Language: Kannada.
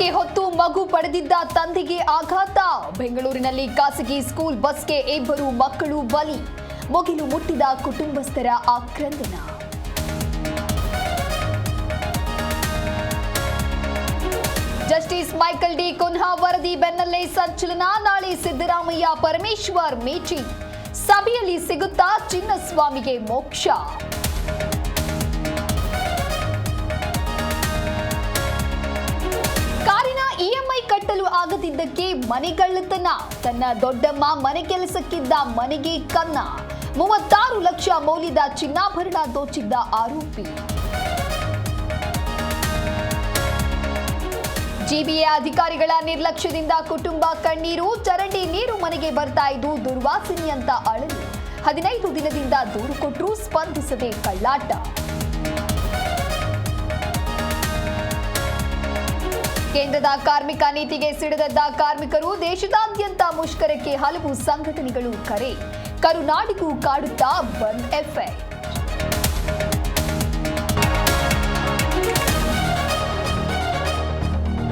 ಅಕ್ಕಿ ಹೊತ್ತು ಮಗು ಪಡೆದಿದ್ದ ತಂದೆಗೆ ಆಘಾತ. ಬೆಂಗಳೂರಿನಲ್ಲಿ ಖಾಸಗಿ ಸ್ಕೂಲ್ ಬಸ್ಗೆ ಇಬ್ಬರು ಮಕ್ಕಳು ಬಲಿ. ಮುಗಿಲು ಮುಟ್ಟಿದ ಕುಟುಂಬಸ್ಥರ ಆಕ್ರಂದನ. ಜಸ್ಟಿಸ್ ಮೈಕಲ್ ಡಿ ಕುನ್ಹಾ ವರದಿ ಬೆನ್ನಲ್ಲೇ ಸಂಚಲನ. ನಾಳೆ ಸಿದ್ದರಾಮಯ್ಯ ಪರಮೇಶ್ವರ್ ಮೀಟಿಂಗ್. ಸಭೆಯಲ್ಲಿ ಸಿಗುತ್ತಾ ಚಿನ್ನಸ್ವಾಮಿಗೆ ಮೋಕ್ಷ. ಆಗದಿದ್ದಕ್ಕೆ ಮನೆಗಳ್ಳತನ ತನ್ನ ದೊಡ್ಡಮ್ಮ ಮನೆ ಕೆಲಸಕ್ಕಿದ್ದ ಮನೆಗೆ ಕನ್ನ. ಮೂವತ್ತಾರು ಲಕ್ಷ ಮೌಲ್ಯದ ಚಿನ್ನಾಭರಣ ದೋಚಿದ್ದ ಆರೋಪಿ. ಜಿಬಿಎ ಅಧಿಕಾರಿಗಳ ನಿರ್ಲಕ್ಷ್ಯದಿಂದ ಕುಟುಂಬ ಕಣ್ಣೀರು, ಚರಂಡಿ ನೀರು ಮನೆಗೆ ಬರ್ತಾ ಇದ್ದು ದುರ್ವಾಸಿನಿಯಂತ ಅಳಲು. ಹದಿನೈದು ದಿನದಿಂದ ದೂರು ಕೊಟ್ಟರೂ ಸ್ಪಂದಿಸದೆ ಕಳ್ಳಾಟ. ಕೇಂದ್ರದ ಕಾರ್ಮಿಕ ನೀತಿಗೆ ಸಿಡಿದದ್ದ ಕಾರ್ಮಿಕರು ದೇಶದಾದ್ಯಂತ ಮುಷ್ಕರಕ್ಕೆ ಹಲವು ಸಂಘಟನೆಗಳು ಕರೆ. ಕರುನಾಡಿಗೂ ಕಾಡುತ್ತಾ ಬಂದ್ ಎಫೆಕ್ಟ್